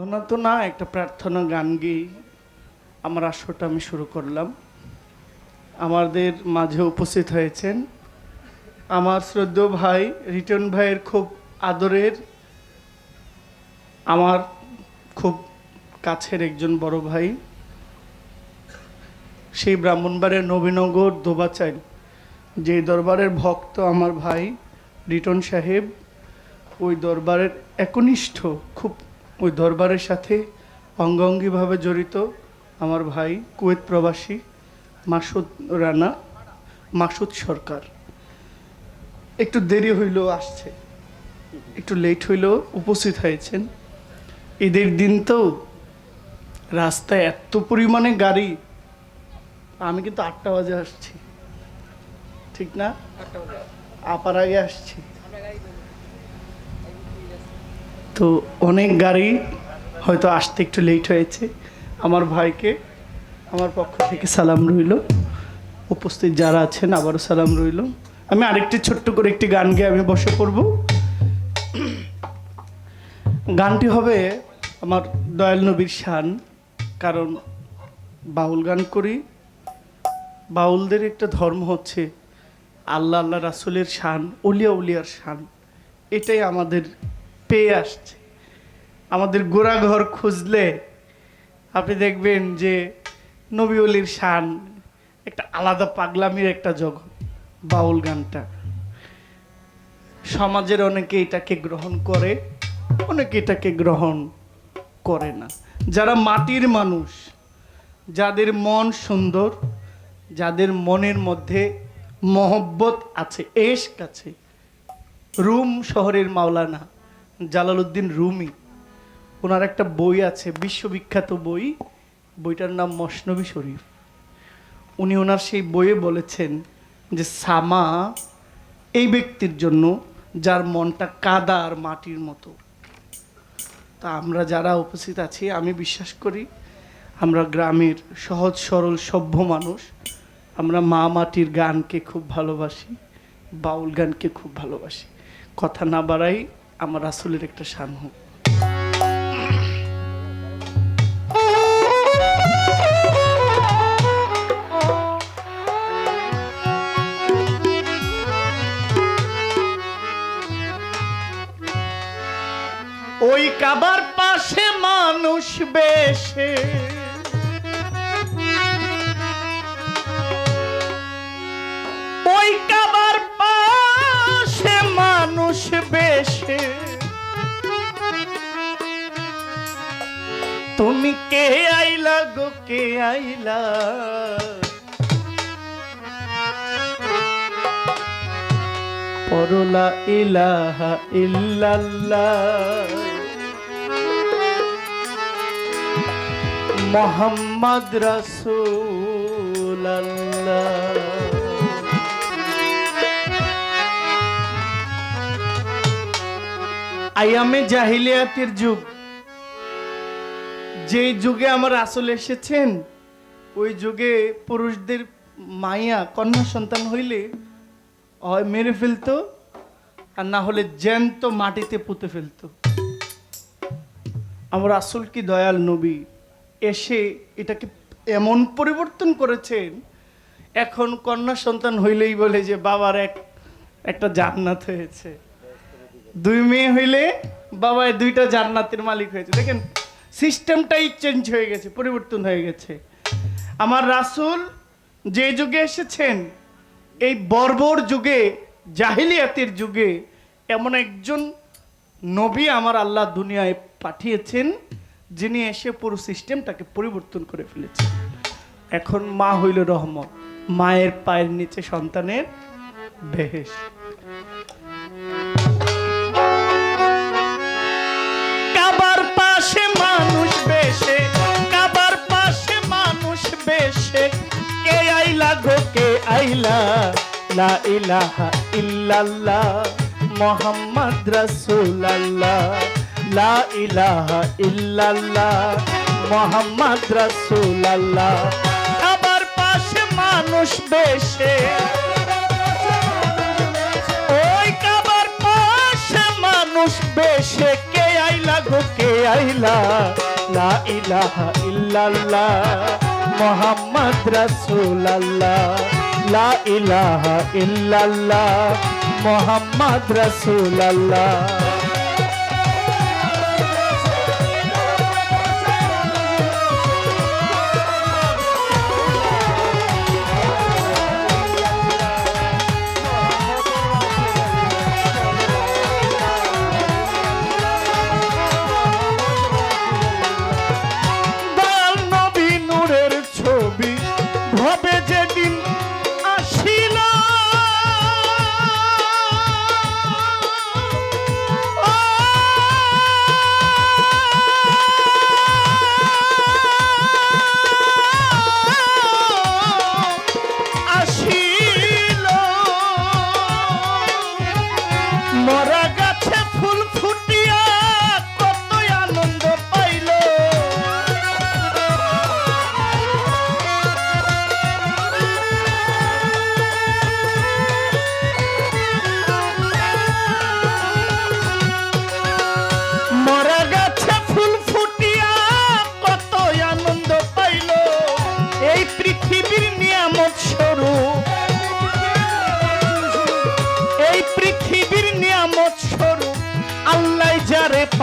বন্দনা তো না, একটা প্রার্থনা গান গেয়ে আমার আসরটা আমি শুরু করলাম। আমাদের মাঝে উপস্থিত হয়েছেন আমার শ্রদ্ধেয় ভাই, রিটন ভাইয়ের খুব আদরের, আমার খুব কাছের একজন বড় ভাই, সেই ব্রাহ্মণবাড়ির নবীনগর দোবাচাইল, যে দরবারের ভক্ত আমার ভাই, রিটন সাহেব, ওই দরবারের একনিষ্ঠ, খুব ওই দরবারের সাথে অঙ্গাঙ্গিভাবে জড়িত আমার ভাই কুয়েত প্রবাসী মাসুদ রানা মাসুদ সরকার। একটু দেরি হইলেও আসছে। একটু লেট হইলেও উপস্থিত হয়েছেন। ঈদের দিন তো রাস্তায় এত পরিমাণে গাড়ি। আমি কিন্তু আটটা বাজে আসছি। ঠিক না? আপার আগে আসছি। তো অনেক গাড়ি হয়তো আসতে একটু লেট হয়েছে। আমার ভাইকে আমার পক্ষ থেকে সালাম রইল। উপস্থিত যারা আছেন আবারও সালাম রইল। আমি আরেকটি ছোট্ট করে একটি গান গেয়ে আমি বসে পড়ব। গানটি হবে আমার দয়াল নবীর শান। কারণ বাউল গান করি। বাউলদের একটা ধর্ম হচ্ছে আল্লাহ আল্লাহ রাসুলের শান উলিয়া উলিয়ার শান। এটাই আমাদের পেয়ে আসছে। আমাদের গোড়াঘর খুঁজলে আপনি দেখবেন যে নবী অলির শান একটা আলাদা পাগলামির একটা জগৎ, বাউল গানটা। সমাজের অনেকে এটাকে গ্রহণ করে, অনেকে এটাকে গ্রহণ করে না। যারা মাটির মানুষ, যাদের মন সুন্দর, যাদের মনের মধ্যে মহব্বত আছে, এশক আছে, রুম শহরের মাওলানা জালালউদ্দিন রুমি। ওনার একটা বই আছে, বিশ্ববিখ্যাত বই। বইটার নাম মসনবী শরীফ। উনি ওনার সেই বইয়ে বলেছেন যে, সামা এই ব্যক্তির জন্য যার মনটা কাদা আর মাটির মতো। তা আমরা যারা উপস্থিত আছি, আমি বিশ্বাস করি আমরা গ্রামের সহজ, সরল, সভ্য মানুষ। আমরা মা মাটির গানকে খুব ভালোবাসি, বাউল গানকে খুব ভালোবাসি। কথা না বাড়াই আমার আসলের একটা শান হোক। ওই কাবার পাশে মানুষ বেশে। তুমি কে আইলা গো কে আইলা? পরলা ইলাহা ইল্লাল্লাহ। মোহাম্মদ রাসূলুল্লাহ। আয়ামে জাহিলিয়াতের যুগ। যে যুগে আমার আসল এসেছেন, ওই যুগে পুরুষদের মাইয়া কন্যা সন্তান হইলে হয় মেরে ফেলতো, আর না হলে জ্যান্ত মাটিতে পুঁতে ফেলতো। আমার আসল কি দয়াল নবী? এসে এটাকে এমন পরিবর্তন করেছেন এখন কন্যা সন্তান হইলেই বলে যে, বাবার এক, একটা জান্নাত হয়েছে। দুই মেয়ে হইলে বাবায় দুইটা জান্নাতের মালিক হয়েছে। দেখেন সিস্টেমটাই চেঞ্জ হয়ে গেছে, পরিবর্তন হয়ে গেছে। আমার রাসূল যে যুগে এসেছেন, এই বর্বর যুগে, জাহিলিয়াতের যুগে, এমন একজন নবী আমার আল্লাহ দুনিয়ায় পাঠিয়েছেন, যিনি এসে পুরো সিস্টেমটাকে পরিবর্তন করে ফেলেছেন। এখন মা হইল রহমত, মায়ের পায়ের নিচে সন্তানের বেহেশ। মানুষ বেশে, কাবার পাশে মানুষ বেশে। কে আইলা গো, কে আইলা? লা ইলাহা ইল্লাল্লাহ, মোহাম্মদ রাসূলুল্লাহ। লা ইলাহা ইল্লাল্লাহ, মোহাম্মদ রাসূলুল্লাহ। কাবার পাশে মানুষ বেশে। ওই কাবার পাশে মানুষ বেশে। আইলা আইলা গো, কে আইলা? লা ইলাহা ইল্লাল্লাহ, মোহাম্মদ রাসূলুল্লাহ। লা ইলাহা ইল্লাল্লাহ, মোহাম্মদ রাসূলুল্লাহ।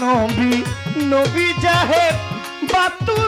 নবী নবী জাহের বাতুনে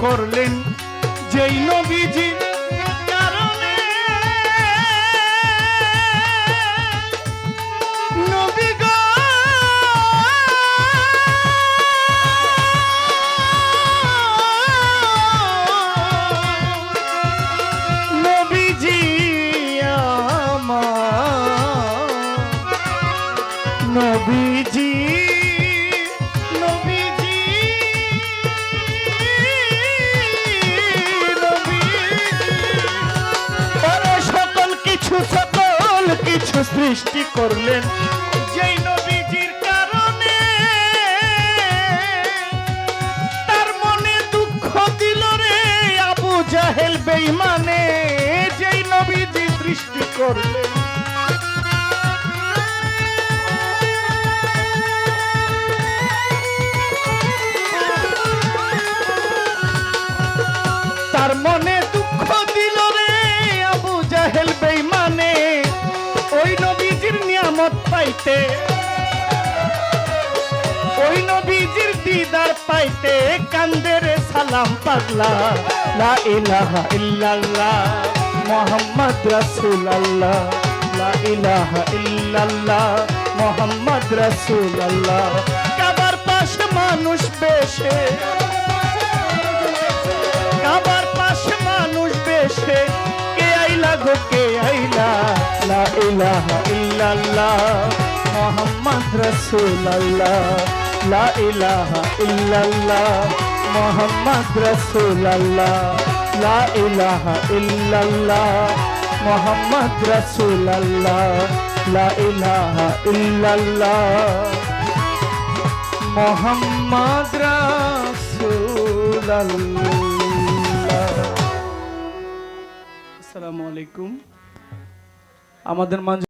করলেন যেই নবীজি সৃষ্টি করলেন। কারণে তার মনে দুঃখ রে আবু জাহেল সৃষ্টি করলেন নিয়ামত পাইতে। ওই নবীজির দিদার পাইতে কান্দে রে সালাম পাগলা। লা ইলাহা ইল্লাল্লাহ, মোহাম্মদ রাসূলুল্লাহ। লা ইলাহা ইল্লাল্লাহ, মোহাম্মদ রসুল আল্লাহ কাবার পাশে মানুষ বেশে। কাবার পাশে মানুষ বেশে। কে আইলা গো, কে আইলা? লা ইলাহা ইল্লাল্লাহ মোহাম্মদ রসুল আল্লাহ লা ইলাহা ইল্লাল্লাহ, মোহাম্মদ রসুল আল্লাহ লা ইলাহা ইল্লাল্লাহ, মোহাম্মদ রসুল আল্লাহ লা ইলাহা ইল্লাল্লাহ। মোহাম্মদ রসুল্লাহ আসসালামু আলাইকুম। আমাদের মাঝে